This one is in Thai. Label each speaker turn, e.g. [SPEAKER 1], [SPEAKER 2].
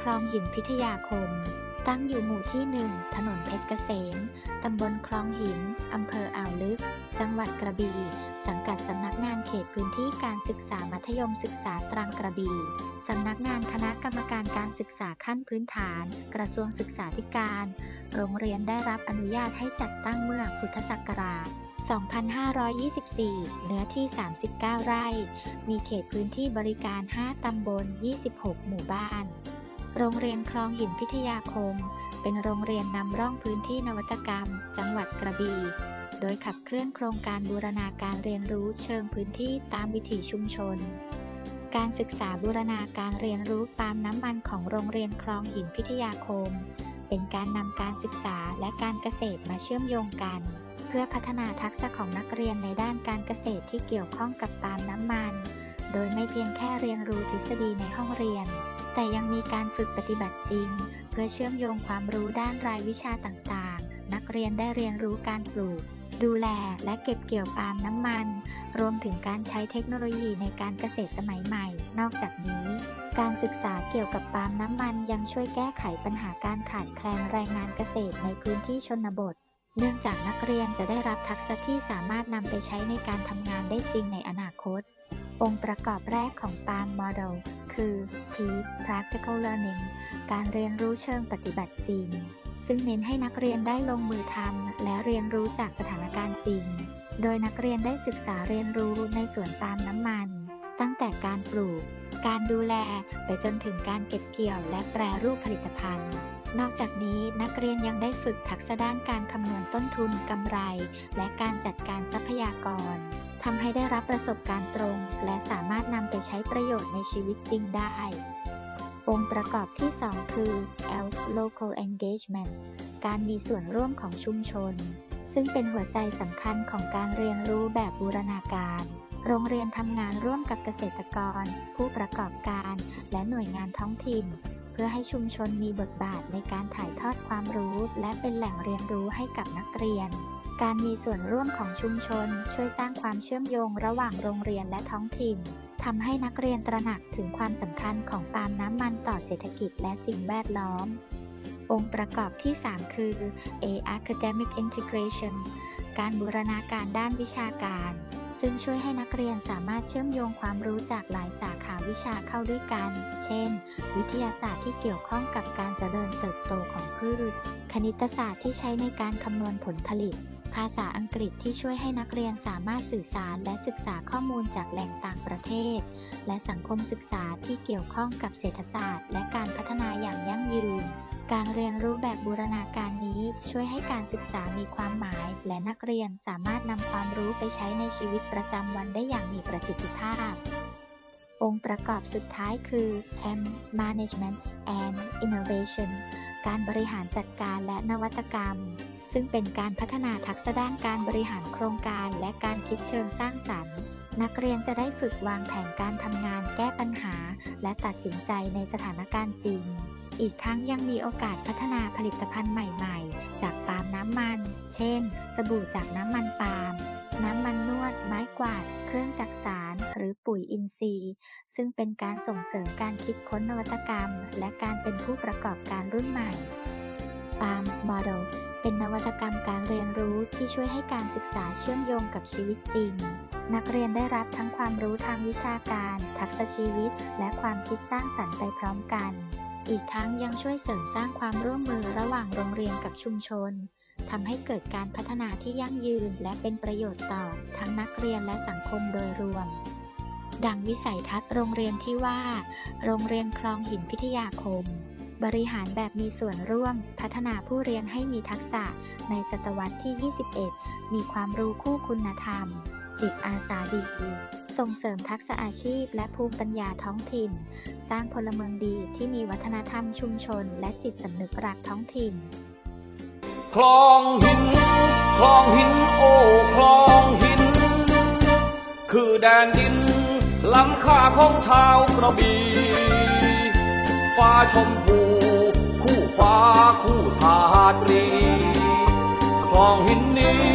[SPEAKER 1] คลองหินพิทยาคม ตั้งอยู่หมู่ที่หนึ่งถนนเพชรเกษม ตำบลคลองหิน อำเภออ่าวลึก จังหวัดกระบี่ สังกัดสำนักงานเขตพื้นที่การศึกษามัธยมศึกษาตรังกระบี่ สำนักงานคณะกรรมการการศึกษาขั้นพื้นฐาน กระทรวงศึกษาธิการ โรงเรียนได้รับอนุญาตให้จัดตั้งเมื่อพุทธศักราช2524 เนื้อที่ 39 ไร่ มีเขตพื้นที่บริการ 5 ตำบล 26 หมู่บ้าน โรงเรียนคลองหินพิทยาคม เป็นโรงเรียนนำร่องพื้นที่นวัตกรรม จังหวัดกระบี่ โดยขับเคลื่อนโครงการบูรณาการเรียนรู้เชิงพื้นที่ตามวิถีชุมชน การศึกษาบูรณาการเรียนรู้ปาล์มน้ำมันของโรงเรียนคลองหินพิทยาคม เป็นการนำการศึกษาและการเกษตรมาเชื่อมโยงกัน เพื่อพัฒนาทักษะของนักเรียนในด้านการเกษตรที่เกี่ยวข้องกับปาล์มน้ำมัน โดยไม่เพียงแค่เรียนรู้ทฤษฎีในห้องเรียน แต่ยังมีการฝึกปฏิบัติจริง เพื่อเชื่อมโยงความรู้ด้านรายวิชาต่างๆ นักเรียนได้เรียนรู้การปลูก ดูแลและเก็บเกี่ยวปาล์มน้ำมัน รวมถึงการใช้เทคโนโลยีในการเกษตรสมัยใหม่ นอกจากนี้ การศึกษาเกี่ยวกับปาล์มน้ำมันยังช่วยแก้ไขปัญหาการขาดแคลนแรงงานเกษตรในพื้นที่ชนบท เนื่องจากนักเรียนจะได้รับทักษะที่สามารถนำไปใช้ในการทำงานได้จริงในอนาคต องค์ประกอบแรกของ PALM Model คือ P Practical Learning การเรียนรู้เชิงปฏิบัติจริง ซึ่งเน้นให้นักเรียนได้ลงมือทำและเรียนรู้จากสถานการณ์จริง โดยนักเรียนได้ศึกษาเรียนรู้ในสวนปาล์มน้ำมัน ตั้งแต่การปลูก การดูแลไปจนถึงการเก็บเกี่ยวและแปรรูปผลิตภัณฑ์นอกจากนี้นักเรียนยังได้ฝึกทักษะด้านการคำนวณต้นทุนกำไร และการจัดการทรัพยากร ทำให้ได้รับประสบการณ์ตรง และสามารถนำไปใช้ประโยชน์ในชีวิตจริงได้ องค์ประกอบที่ 2 คือ L local engagement การมีส่วนร่วมของชุมชน ซึ่งเป็นหัวใจสำคัญของการเรียนรู้แบบบูรณาการ โรงเรียนทำงานร่วมกับเกษตรกร ผู้ประกอบการ และหน่วยงานท้องถิ่น เพื่อให้ชุมชนมีบทบาทในการถ่ายทอดความรู้ และเป็นแหล่งเรียนรู้ให้กับนักเรียน การมีส่วนร่วมของชุมชน ช่วยสร้างความเชื่อมโยงระหว่างโรงเรียนและท้องถิ่นทำให้นักเรียนตระหนักถึงความสำคัญของปาล์มน้ำมันต่อเศรษฐกิจและสิ่งแวดล้อม องค์ประกอบที่ 3 คือ A academic integration การบูรณาการด้านวิชาการ ซึ่งช่วยให้นักเรียนสามารถเชื่อมโยงความรู้จากหลายสาขาวิชาเข้าด้วยกัน เช่น วิทยาศาสตร์ที่เกี่ยวข้องกับการเจริญเติบโตของพืช คณิตศาสตร์ที่ใช้ในการคำนวณผลผลิต ภาษาอังกฤษที่ช่วยให้นักเรียนสามารถสื่อสารและศึกษาข้อมูลจากแหล่งต่างประเทศ และสังคมศึกษาที่เกี่ยวข้องกับเศรษฐศาสตร์ และการพัฒนาอย่างยั่งยืน การเรียนรู้แบบบูรณาการนี้ช่วยให้การศึกษามีความหมาย และนักเรียนสามารถนำความรู้ไปใช้ในชีวิตประจำวันได้อย่างมีประสิทธิภาพองค์ประกอบสุดท้ายคือ M Management and Innovation การบริหารจัดการและนวัตกรรม ซึ่งเป็นการพัฒนาทักษะด้านการบริหารโครงการและการคิดเชิงสร้างสรรค์ นักเรียนจะได้ฝึกวางแผนการทำงานแก้ปัญหา และตัดสินใจในสถานการณ์จริง อีกทั้งยังมีโอกาสพัฒนาผลิตภัณฑ์ใหม่ๆ จากปาล์มน้ำมัน เช่น สบู่จากน้ำมันปาล์มน้ำมันนวด ไม้กวาด เครื่องจักสารหรือปุ๋ยอินทรีย์ ซึ่งเป็นการส่งเสริมการคิดค้นนวัตกรรม และการเป็นผู้ประกอบการรุ่นใหม่ PALM Model เเป็นนวัตกรรมการเรียนรู้ที่ช่วยให้การศึกษาเชื่อมโยงกับชีวิตจริง นักเรียนได้รับทั้งความรู้ทางวิชาการ ทักษะชีวิต และความคิดสร้างสรรค์ไปพร้อมกัน อีกทั้งยังช่วยเสริมสร้างความร่วมมือระหว่างโรงเรียนกับชุมชนทำให้เกิดการพัฒนาที่ยั่งยืนและเป็นประโยชน์ต่อ ทั้งนักเรียนและสังคมโดยรวม ดังวิสัยทัศน์โรงเรียนที่ว่า โรงเรียนคลองหินพิทยาคม บริหารแบบมีส่วนร่วม พัฒนาผู้เรียนให้มีทักษะในศตวรรษที่ 21 มีความรู้คู่คุณธรรม จิตอาสาดี ส่งเสริมทักษะอาชีพและภูมิปัญญาท้องถิ่น สร้างพลเมืองดีที่มีวัฒนธรรมชุมชน และจิตสำนึกรักท้องถิ่น
[SPEAKER 2] คลองหิน คลองหิน โอ้คลองหิน คือแดนดินล้ำค่าของชาวกระบี่ฟ้าชมพู องหินนี้